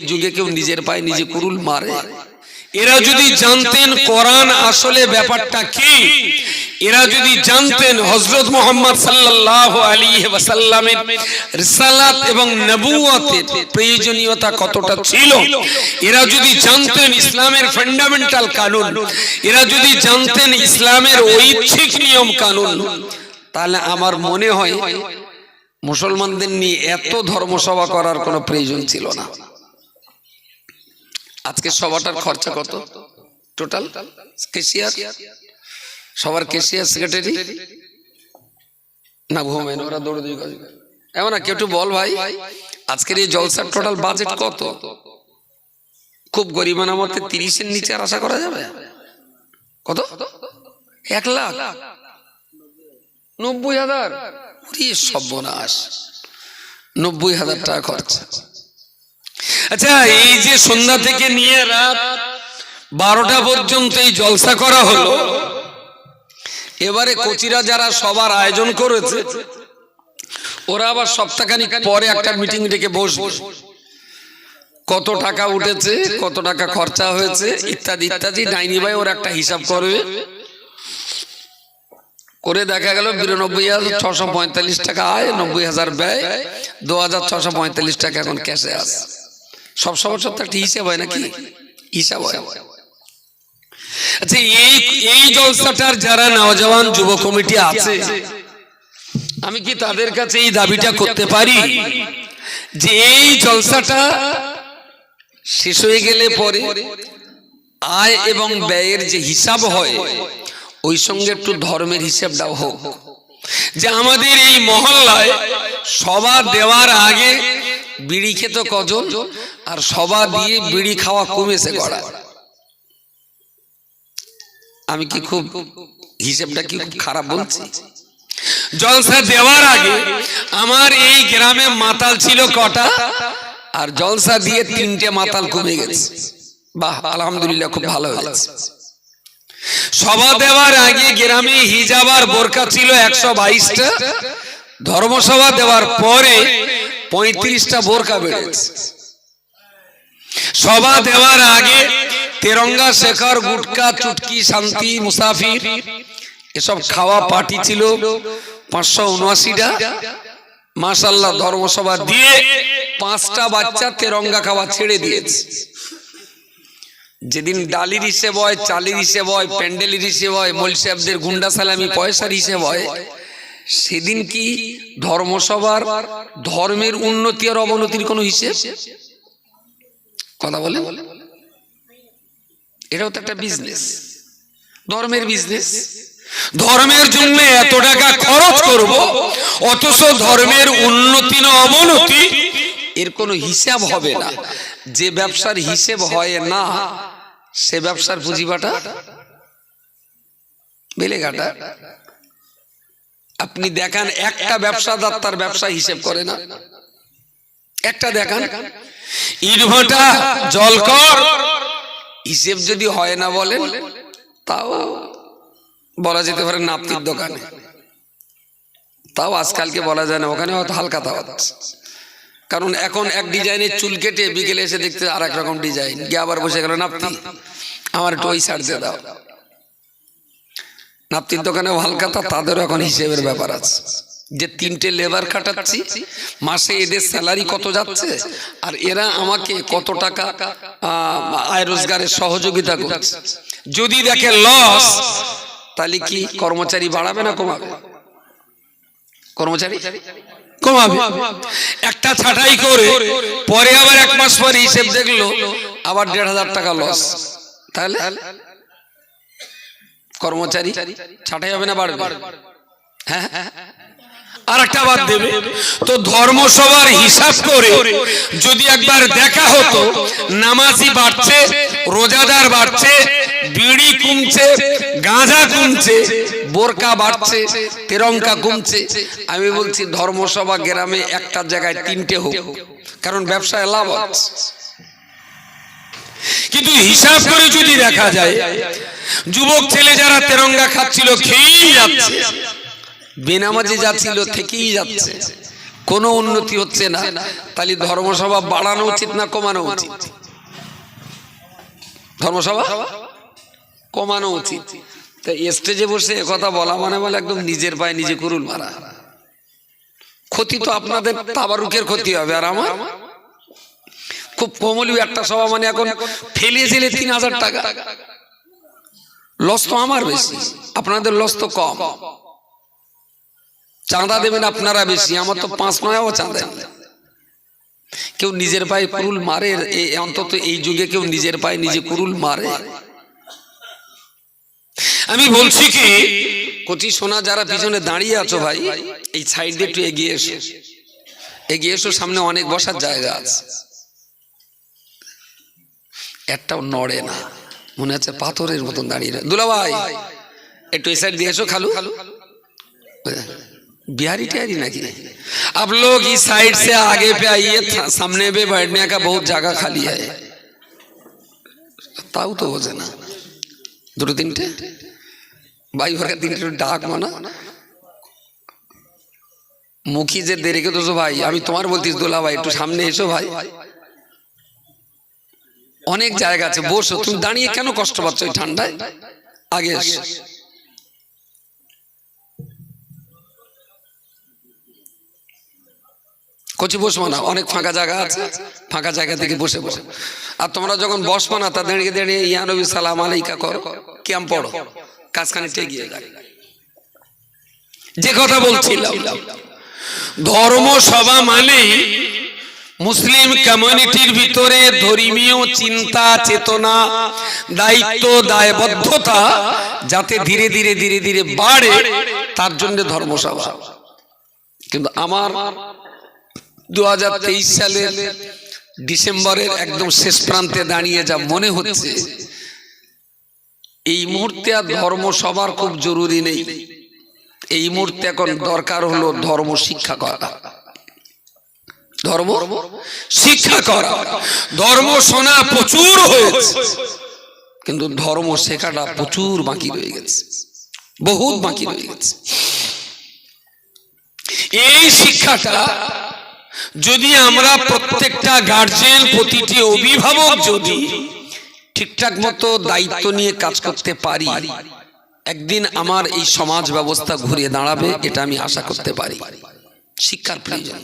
এই যুগে কেউ নিজের পায়ে নিজে কুরুল মারে। এরা যদি জানতেন কোরআন আসলে ব্যাপারটা কি এরা যদি জানতেন হজরত মোহাম্মদ ওয়াসাল্লামের রিসালাত এবং নবুয়তের প্রয়োজনীয়তা কতটা ছিল? এরা যদি জানতেন ইসলামের ফান্ডামেন্টাল কানুন। এরা যদি জানতেন ইসলামের ঐচ্ছিক নিয়ম কানুন। তাহলে আমার মনে হয় মুসলমানদের নিয়ে এত ধর্মসভা করার কোনো প্রয়োজন ছিল না। আজকে সভাটার খরচা কত? Total cashier? সবার কেশিয়ার সেক্রেটারি না ঘুমেন ওরা দৌড়ে দিয়ে কাজ এমন না কেউ বল ভাই, আজকের এই জলসার টোটাল বাজেট কত? খুব গরিবানা মতে তিরিশের নিচে আর আশা করা যাবে? কত? এক লাখ। নব্বই হাজার। সর্বনাশ। নব্বই হাজার টাকা খরচা। আচ্ছা এই যে সন্ধ্যা থেকে নিয়ে রাত বারোটা পর্যন্ত এই জলসা করা হলো, এবারে কচিরা যারা সবার আয়োজন করেছে, ওরা আবার সপ্তাহখানিক পরে একটা মিটিং ডেকে বসবে। কত টাকা উঠেছে, কত টাকা খরচা হয়েছে, ইত্যাদি ইত্যাদি ডাইনি ভাই ওরা একটা হিসাব করবে। করে দেখা গেল বিরানব্বই হাজার ছশো পঁয়তাল্লিশ টাকা আয়, নব্বই হাজার ব্যয়, দু হাজার ছশো পঁয়তাল্লিশ টাকা এখন ক্যাশে আছে। সব সমস্যার তো একটা হিসাব হয় নাকি? হিসাব হয়। আচ্ছা এই এই জলসাটার যারা নওজওয়ান যুব কমিটি আছে, আমি কি তাদের কাছে এই দাবিটা করতে পারি? যে এই জলসাটা শেষ হয়ে গেলে পরে আয় এবং ব্যয়ের যে হিসাব হয়, ওই সঙ্গে একটু ধর্মের হিসাবটাও হোক। যে আমাদের এই মহল্লায় সভা দেওয়ার আগে বিড়ি খেত কজন? আর সভা দিয়ে বিড়ি খাওয়া কমেছে করা আমি কি খুব হিসেবটা কি খারাপ বলছি? জলসা দেওয়ার আগে আমার এই গ্রামে মাতাল ছিল কটা, আর জলসা দিয়ে তিনটে মাতাল কমে গেছে। বাহ, আলহামদুলিল্লাহ, খুব ভালো হয়েছে। সভা দেওয়ার আগে গ্রামে হিজাব আর বোরকা ছিল একশো বাইশটা। ধর্মসভা দেওয়ার পরে পঁয়ত্রিশটা বোরকা বেড়েছে। সভা দেওয়ার আগে তেরঙ্গা শেখর গুটকা চুটকি শান্তি মুসাফির এসব খাওয়া পার্টি ছিল পাঁচশো উনআশিটা। মাসাল্লাহ ধর্মসভা দিয়ে পাঁচটা বাচ্চা তেরঙ্গা খাওয়া ছেড়ে দিয়েছে। যেদিন ডালির হিসেব হয় চালির হিসেব হয় প্যান্ডেলের হিসেব হয় মোল সাহেবদের গুন্ডা সালামি পয়সার হিসেব হয়। সেদিন কি ধর্মসভার ধর্মের উন্নতি আর অবনতির কোনো হিসেব? কথা বলে এটাও তো একটা বিজনেস ধর্মের বিজনেস ধর্মের জন্য এত টাকা খরচ করব, অথচ ধর্মের উন্নতি না অবনতি, এর কোনো হিসাব হবে না। যে ব্যবসার হিসেব হয় না, সে ব্যবসার পুঁজিবাটা বেলেঘাটা। আপনি দেখান, একটা ব্যবসাদার তার ব্যবসা হিসেব করে না। একটা দেখান। ইটভাটা জলকর হিসেব যদি হয় না বলেন, তাও বলা যেতে পারে নাপ্তির দোকানে। তাও আজকালকে বলা যায় না, ওখানে হয়তো হালকা তাও কারণ এখন এক ডিজাইনের চুল কেটে বিকেলে এসে দেখতে আর রকম ডিজাইন। গিয়ে আবার বসে গেল নাপ্তি। আমার একটু ওই সার দিয়ে দাও। নাপ্তির দোকানে হালকাতা তাদেরও এখন হিসেবের ব্যাপার আছে। যে তিনটে লেবার খাটাচ্ছি মাসে এদের স্যালারি কত যাচ্ছে? আর এরা আমাকে কত টাকা আয় রোজগারের সহযোগিতা করছে? যদি দেখে লস তাহলে কি কর্মচারী বাড়াবে না কমাবে? কর্মচারী? কমাবে। একটা ছাটাই করে পরে আবার এক মাস পরে হিসেব দেখল আবার দেড় হাজার টাকা লস তাহলে? কর্মচারী ছাটাই হবে না বাড়বে? হ্যাঁ? আর একটা বাদ দেবে। তো ধর্মসভার হিসাব করে যদি একবার দেখা হতো নামাজি বাড়ছে রোজাদার বাড়ছে বিড়ি কমছে গাঁজা কমছে বোরকা বাড়ছে তেরঙ্কা কমছে আমি বলছি ধর্মসভা গ্রামে একটা জায়গায় তিনটে হোক কারণ ব্যবসায় লাভ হচ্ছে কিন্তু হিসাব করে যদি দেখা যায় যুবক ছেলে যারা তেরঙ্গা খাচ্ছিল, খেয়েই যাচ্ছে। বেনামাজি যাচ্ছিল থেকেই যাচ্ছে। কোনো উন্নতি হচ্ছে না। তাহলে ধর্মসভা বাড়ানো উচিত না কমানো উচিত? ধর্মসভা কমানো উচিত। তা স্টেজে বসে কথা বলা মানে বলে একদম নিজের পায়ে নিজে কুরুল মারা। ক্ষতি তো আপনাদের তাবারুকের ক্ষতি হবে, আর আমার? খুব কমলি একটা সভা মানে এখন ফেলিয়েছিলে তিন হাজার টাকা। লস তো আমার বেশি। আপনাদের লস তো কম। চাঁদা দেবেন আপনারা বেশি, আমার তো পাঁচ নয়ও চাঁদা কেউ নিজের পায়ে কুরুল মারে অন্তত এই যুগে কেউ নিজের পায়ে নিজে কুরুল মারে। আমি বলছি কি, কচি সোনা যারা পিছনে দাঁড়িয়ে আছো ভাই, এই সাইড দিয়ে একটু এগিয়ে এসো। এগিয়ে এসো, সামনে অনেক বসার জায়গা আছে। একটাও নড়ে না। মনে হচ্ছে পাথরের মতন দাঁড়িয়ে রয়ে- দুলা ভাই একটু এই সাইড দিয়ে এসো খালু बिहारी टिहारी ना की अब लोग इस साइड से आगे पे आइए था- सामने पे बैठने का बहुत जगह खाली है তাও তো বোঝে না দুটো তিনটে ভাই ওরা তিনটে ডাক মানা মুখী যে দেরি কে তো ভাই আমি তোমার বলতিস দোলা ভাই একটু সামনে এসো ভাই অনেক জায়গা আছে বসো তুমি দাঁড়িয়ে কেন কষ্ট পাচ্ছ ওই ঠান্ডায়? আগে কচি বসবো না অনেক ফাঁকা জায়গা আছে ফাঁকা জায়গা থেকে বসে বসে। আর তোমরা যখন বসবো না তা দাঁড়িয়ে দাঁড়িয়ে ইয়ানবী সালাম আলাইকা করো ক্যাম পড়ো। কাজখানে টেগিয়ে যায় যে কথা বলছিলাম ধর্মসভা মানে মুসলিম কমিউনিটির ভিতরে ধর্মীয় চিন্তা, চেতনা, দায়িত্ব, দায়বদ্ধতা যাতে ধীরে ধীরে ধীরে ধীরে বাড়ে, তার জন্য ধর্মসভা। কিন্তু আমার দু সালের ডিসেম্বরের একদম শেষ প্রান্তে দাঁড়িয়ে যা মনে হচ্ছে, এই মুহূর্তে আর ধর্ম সবার খুব জরুরি নেই। এই মুহূর্তে এখন দরকার হলো ধর্ম শিক্ষা করা। ধর্ম শিক্ষা করা। ধর্ম শোনা প্রচুর হয়েছে। কিন্তু ধর্ম শেখাটা প্রচুর বাকি রয়ে গেছে। বহুত বাকি রয়ে গেছে। এই শিক্ষাটা যদি আমরা প্রত্যেকটা গার্জেন প্রতিটি অভিভাবক যদি ঠিকঠাক মতো দায়িত্ব নিয়ে কাজ করতে পারি। একদিন আমার এই সমাজ ব্যবস্থা ঘুরে দাঁড়াবে এটা আমি আশা করতে পারি। শিক্ষার প্রয়োজন।